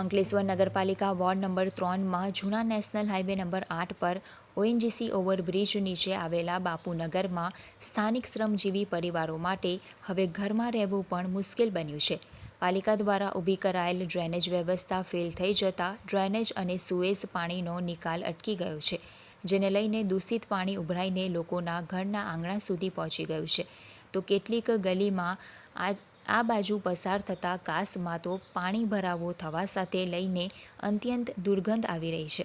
અંકલેશ્વર નગરપાલિકા ward number ત્રણમાં જૂના નેશનલ હાઈવે નંબર આઠ પર ઓએનજીસી ઓવરબ્રિજ નીચે આવેલા બાપુનગરમાં સ્થાનિક શ્રમજીવી પરિવારો માટે હવે ઘરમાં રહેવું પણ મુશ્કેલ બન્યું છે. પાલિકા દ્વારા ઊભી કરાયેલ ડ્રેનેજ વ્યવસ્થા ફેલ થઈ જતાં ડ્રેનેજ અને સુએઝ પાણીનો નિકાલ અટકી ગયો છે, જેને લઈને દૂષિત પાણી ઉભરાઈને લોકોના ઘરના આંગણા સુધી પહોંચી ગયું છે. તો કેટલીક ગલીમાં આ આ બાજુ પસાર થતા કાસમાં તો પાણી ભરાવો થવા સાથે લઈને અત્યંત દુર્ગંધ આવી રહી છે,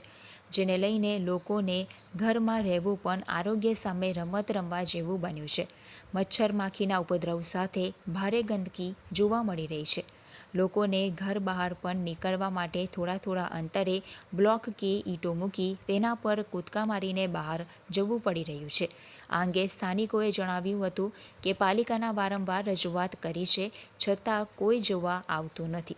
જેને લઈને લોકોને ઘરમાં રહેવું પણ આરોગ્ય સામે રમત રમવા જેવું બન્યું છે. મચ્છર માખીના ઉપદ્રવ સાથે ભારે ગંદકી જોવા મળી રહી છે. લોકોને ઘર બહાર પણ નીકળવા માટે થોડા થોડા અંતરે બ્લોક કે ઈંટો મૂકી તેના પર કૂદકા મારીને બહાર જવું પડી રહ્યું છે. આ અંગે સ્થાનિકોએ જણાવ્યું હતું કે પાલિકાના વારંવાર રજૂઆત કરી છે, છતાં કોઈ જોવા આવતું નથી.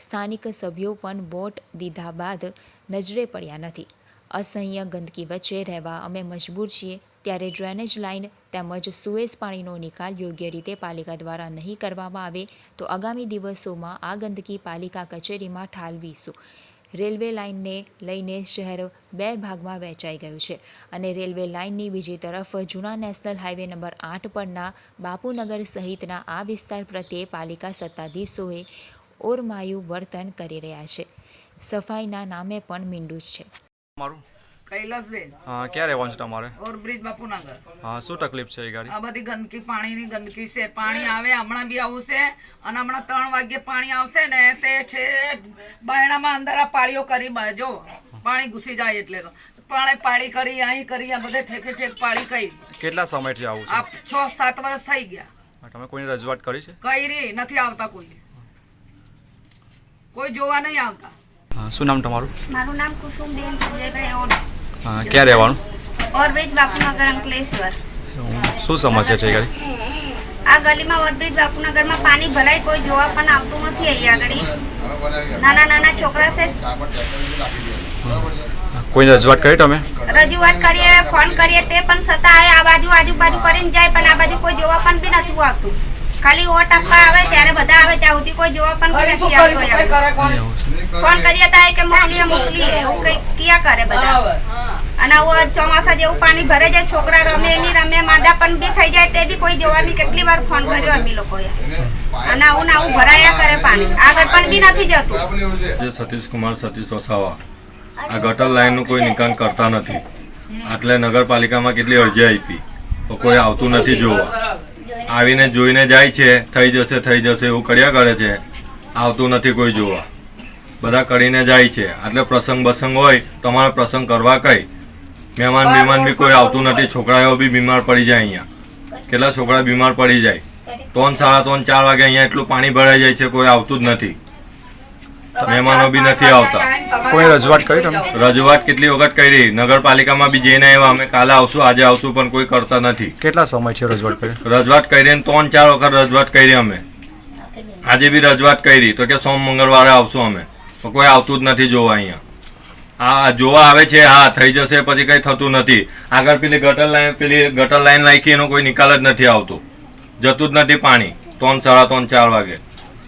સ્થાનિક સભ્યો પણ વોટ દીધા બાદ નજરે પડ્યા નથી. અસહ્ય ગંદકી વચ્ચે રહેવા અમે મજબૂર છીએ. ત્યારે ડ્રેનેજ લાઇન તેમજ સુએઝ પાણીનો નિકાલ યોગ્ય રીતે પાલિકા દ્વારા નહીં કરવામાં આવે તો આગામી દિવસોમાં આ ગંદકી પાલિકા કચેરીમાં ઠાલવીશું. રેલવે લાઇનને લઈને શહેર બે ભાગમાં વહેંચાઈ ગયું છે અને રેલવે લાઇનની બીજી તરફ જૂના નેશનલ હાઈવે નંબર આઠ પરના બાપુનગર સહિતના આ વિસ્તાર પ્રત્યે પાલિકા સત્તાધીશોએ ઓરમાયું વર્તન કરી રહ્યા છે. સફાઈના નામે પણ મીંડું છે. મારું? કૈલાસબેન હા ક્યાં રહેવાનું છે તમારે? ઓવરબ્રિજ બાપુનગર. હા શું તકલીફ છે એ ગાડી? આ બધી ગંદકી પાણીની ગંદકી છે. પાણી આવે હમણાં બી આવશે અને હમણાં ત્રણ વાગ્યે પાણી આવશે ને તે છે બાયણામાં અંદર આ પાળીઓ કરી જો પાણી ઘૂસી જાય એટલે તો. પાણી પાળી કરી અહીં કરી આ બધે ઠેકે ઠેક પાળી કરી. કેટલા સમયથી આવું આ છ સાત વર્ષ થઈ ગયા. તમે કોઈની રજૂઆત કરી છે? કઈ રી નથી આવતા કોઈ. કોઈ જોવા નહીં આવતા. શું નામ તમારું? મારું નામ કુસુમબેન સંજયભાઈ ઓડ ક્યાં રહેવાનું? ઓરબ્રિજ બાપુનગર અંકલેશ્વર. શું સમસ્યા છે ગાડી? આ ગલીમાં ઓવરબ્રિજ બાપુનગરમાં પાણી ભરાય કોઈ જોવા પણ આવતું નથી અહીંયા આગળ. નાના નાના છોકરા છે. કોઈ રજૂઆત કરી તમે? રજૂઆત કરીએ ફોન કરીએ તે પણ છતાં આ બાજુ આજુબાજુ કરીને જાય પણ આ બાજુ કોઈ જોવા પણ બી નથી આવતું. ખાલી વોટ આપવા આવે ત્યારે બધા આવે ત્યાં સુધી કોઈ જોવા પણ નથી ફોન કરીએ ત્યારે કે મોકલીએ મોકલીએ એવું કઈ ક્યાં કરે બધા? અને આવું ચોમાસા જેવું પાણી ભરે જાય છોકરા રમે નહીં રમે માંદા પણ બી થઈ જાય તે બી કોઈ જોવાની કેટલી વાર ફોન કર્યો અમે લોકોએ. અને આવું ને આવું ભરાયા કરે પાણી. આગળ પણ બી નથી જતું. જે સતીશ કુમાર સતીશ વસાવા આ ગટર લાઈનનું કોઈ નિકાલ કરતા નથી. એટલે નગરપાલિકામાં કેટલી અરજી આપી? તો કોઈ આવતું નથી જોવા. આવીને જોઈને જાય છે થઈ જશે થઈ જશે એવું કર્યા કરે છે. આવતું નથી કોઈ જોવા. બધા કરીને જાય છે. એટલે પ્રસંગ બસંગ હોય તો અમારે પ્રસંગ કરવા કઈ? મહેમાન મહેમાન બી કોઈ આવતું નથી. છોકરાઓ બી બીમાર પડી જાય અહીંયા. કેટલા છોકરા બીમાર પડી જાય? ત્રણ સાડા ત્રણ ચાર વાગે અહીંયા એટલું પાણી ભરાઈ જાય છે કોઈ આવતું જ નથી. મહેમાનો બી નથી આવતા. કોઈ રજૂઆત કરી તમે રજૂઆત કેટલી વખત કરી? નગરપાલિકામાં બી જઈને આવ્યા. અમે કાલે આવશું આજે આવશું પણ કોઈ કરતા નથી. કેટલા સમય છે રજૂઆત કરી? રજૂઆત કરી ને ત્રણ ચાર વખત રજૂઆત કરી અમે. આજે બી રજૂઆત કરી તો કે સોમ મંગળવારે આવશું અમે. તો કોઈ આવતું જ નથી જોવા અહીંયા. આ જોવા આવે છે હા થઈ જશે પછી કઈ થતું નથી. આગળ પેલી ગટર લાઈન પેલી ગટર લાઈન નાખી એનો કોઈ નિકાલ જ નથી આવતો. જતું જ નથી પાણી. ત્રણ સાડા ત્રણ ચાર વાગે.